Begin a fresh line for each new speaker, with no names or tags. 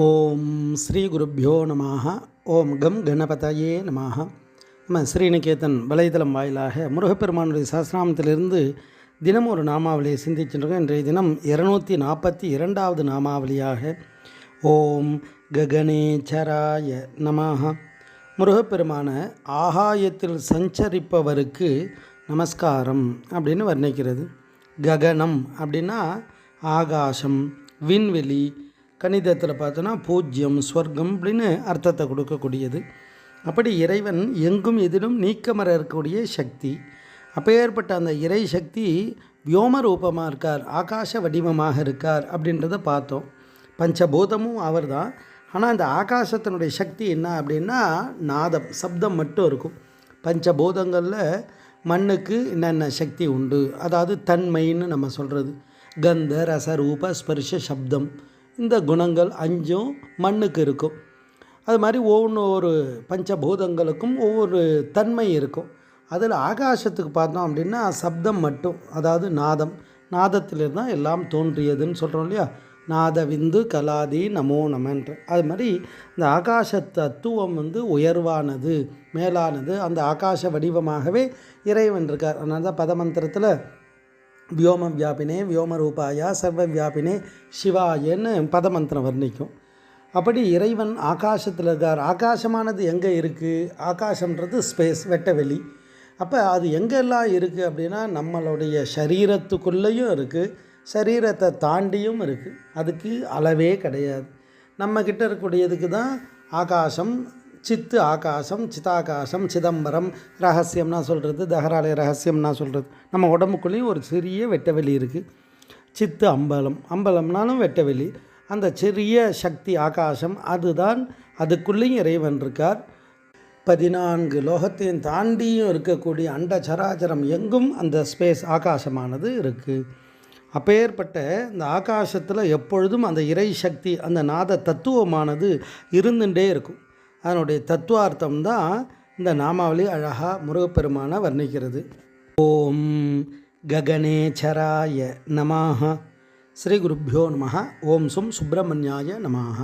ஓம் ஸ்ரீ குருப்பியோ நமः ஓம் கம் கணபதையே நமः நம்ம ஸ்ரீநிகேதன் வலைதளம் வாயிலாக முருகப்பெருமானுடைய சாஸ்திராமத்திலிருந்து தினம் ஒரு நாமாவளியை சிந்திச்சுருக்கோம் இன்றைய தினம் இருநூற்றி நாற்பத்தி இரண்டாவது நாமாவளியாக ஓம் ககனேச்சராய நமாக முருகப்பெருமான ஆகாயத்தில் சஞ்சரிப்பவருக்கு நமஸ்காரம் அப்படின்னு வர்ணிக்கிறது. ககனம் அப்படின்னா ஆகாசம் விண்வெளி கணிதத்தில் பார்த்தோன்னா பூஜ்யம் ஸ்வர்க்கம் அப்படின்னு அர்த்தத்தை கொடுக்கக்கூடியது. அப்படி இறைவன் எங்கும் எதிலும் நீக்கமர இருக்கக்கூடிய சக்தி. அப்பேற்பட்ட அந்த இறை சக்தி வியோம ரூபமாக இருக்கார் ஆகாச வடிவமாக இருக்கார் அப்படின்றத பார்த்தோம். பஞ்சபூதமும் அவர் தான் ஆனால் அந்த ஆகாசத்தினுடைய சக்தி என்ன அப்படின்னா நாதம் சப்தம் மட்டும் இருக்கும். பஞ்சபூதங்களில் மண்ணுக்கு என்னென்ன சக்தி உண்டு? அதாவது தன்மைன்னு நம்ம சொல்கிறது கந்த ரச ரூப ஸ்பர்ஷ சப்தம். இந்த குணங்கள் அஞ்சும் மண்ணுக்கு இருக்கும். அது மாதிரி ஒவ்வொன்று ஒரு பஞ்சபூதங்களுக்கும் ஒவ்வொரு தன்மை இருக்கும். அதில் ஆகாசத்துக்கு பார்த்தோம் அப்படின்னா சப்தம் மட்டும் அதாவது நாதம். நாதத்திலிருந்து தான் எல்லாம் தோன்றியதுன்னு சொல்கிறோம் இல்லையா? நாத விந்து கலாதி நமோ நமன்ற. அது மாதிரி இந்த ஆகாச தத்துவம் வந்து உயர்வானது மேலானது அந்த ஆகாச வடிவமாகவே இறைவன் இருக்கார். அதனால தான் பதமந்திரத்தில் வியோம வியாபினே வியோம ரூபாயா சர்வ வியாபினே சிவாயன்னு பதமந்திரம் வர்ணிக்கும். அப்படி இறைவன் ஆகாசத்தில் இருக்கார். ஆகாசமானது எங்கே இருக்குது ஆகாசம்ன்றது ஸ்பேஸ் வெட்டவெளி. அப்போ அது எங்கெல்லாம் இருக்குது அப்படின்னா நம்மளுடைய சரீரத்துக்குள்ளேயும் இருக்குது சரீரத்தை தாண்டியும் இருக்குது அதுக்கு அளவே கிடையாது. நம்மக்கிட்ட இருக்கக்கூடியதுக்கு தான் ஆகாசம் சித்து ஆகாசம் சிதாகாசம் சிதம்பரம் ரகசியம்னா சொல்கிறது தகராலய ரகசியம்னா சொல்கிறது நம்ம உடம்புக்குள்ளேயும் ஒரு சிறிய வெட்டவெளி இருக்குது சித்து அம்பலம் அம்பலம்னாலும் வெட்டவெளி. அந்த சிறிய சக்தி ஆகாசம் அதுதான் அதுக்குள்ளேயும் இறைவன் இருக்கார். பதினான்கு லோகத்தையும் தாண்டியும் இருக்கக்கூடிய அண்ட சராச்சரம் எங்கும் அந்த ஸ்பேஸ் ஆகாசமானது இருக்குது அப்பேற்பட்ட இந்த ஆகாசத்தில் எப்பொழுதும் அந்த இறை சக்தி அந்த நாத தத்துவமானது இருந்துட்டே இருக்கும். அதனுடைய தத்துவார்த்தம் தான் இந்த நாமாவளி அழகாக முருகப்பெருமான வர்ணிக்கிறது. ஓம் ககனேச்சராய நமாக ஸ்ரீ குருப்பியோ நம ஓம் சும் சுப்பிரமணியாய நமாக